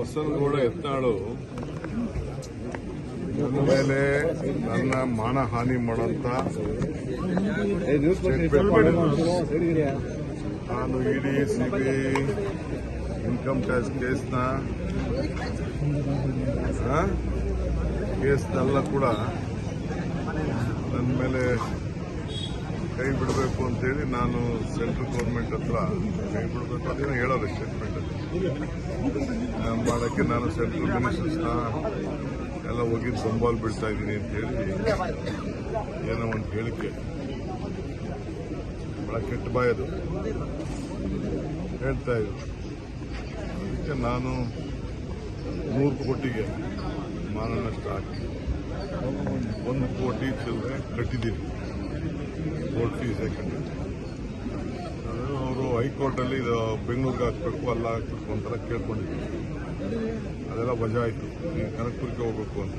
ಬಸನಗೌಡ ಎತ್ತಾಳು. ನನ್ನ ಮೇಲೆ ನನ್ನ ಮಾನ ಹಾನಿ ಮಾಡಿದ್ರು ನಾನು ಇಡಿ ಸಿಬಿ ಇನ್ಕಮ್ ಟ್ಯಾಕ್ಸ್ ಕೇಸ್ನ ಕೇಸ್ನೆಲ್ಲ ಕೂಡ ನನ್ನ ಮೇಲೆ ಕೈ ಬಿಡಬೇಕು ಅಂತೇಳಿ ನಾನು ಸೆಂಟ್ರಲ್ ಗೌರ್ಮೆಂಟ್ ಹತ್ರ ಕೈ ಬಿಡಬೇಕು ಅಂತ ಹೇಳೋದು ಸ್ಟೇಟ್ಮೆಂಟ್ ಮಾಡೋಕ್ಕೆ ನಾನು ಸೆಂಟ್ರಲ್ ಮಿನಿಸ್ಟರ್ಸ್ನ ಎಲ್ಲ ಹೋಗಿ ಸಂಬಾಲ್ ಬಿಡ್ತಾ ಇದ್ದೀನಿ ಅಂತೇಳಿ ಏನೋ ಒಂದು ಹೇಳಿಕೆ. ಭಾಳ ಕೆಟ್ಟ ಬಾಯದು ಹೇಳ್ತಾ ಇದ್ರು. ಅದಕ್ಕೆ ನಾನು ನೂರು ಕೋಟಿಗೆ ಮಾನ ನಷ್ಟ ಹಾಕಿ. ಒಂದು ಕೋಟಿ ಚಿಲ್ಲರೆ ಕಟ್ಟಿದ್ದೀನಿ. ಕೋರ್ಟ್ ಫೀಸೇ ಕಟ್ಟಿದ್ದೀನಿ ಅವರು ಹೈಕೋರ್ಟಲ್ಲಿ ಇದು ಬೆಂಗಳೂರಿಗೆ ಹಾಕ್ಬೇಕು, ಅಲ್ಲ ಹಾಕ್ಬೇಕು ಅಂತೆಲ್ಲ ಕೇಳ್ಕೊಂಡಿದ್ದೀನಿ ಅದೆಲ್ಲ ವಜಾ ಆಯಿತು ಕನಕಪುರಕ್ಕೆ ಹೋಗ್ಬೇಕು ಅಂತ.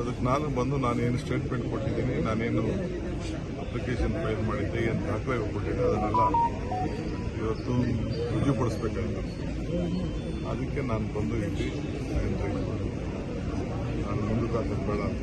ಅದಕ್ಕೆ ನಾನು ಬಂದು ನಾನೇನು ಸ್ಟೇಟ್ಮೆಂಟ್ ಕೊಟ್ಟಿದ್ದೀನಿ, ನಾನೇನು ಅಪ್ಲಿಕೇಶನ್ ಫೈಲ್ ಮಾಡಿದ್ದೆ, ಏನು ದಾಖಲೆ ಕೊಟ್ಟಿದ್ದೆ, ಅದನ್ನೆಲ್ಲ ಇವತ್ತು ರುಜುಪಡಿಸ್ಬೇಕಂತ ಅದಕ್ಕೆ ನಾನು ಬಂದು ಇಲ್ಲಿ ನಾನು ಮುಂದಕ್ಕೆ ಬೇಡ ಅಂತ.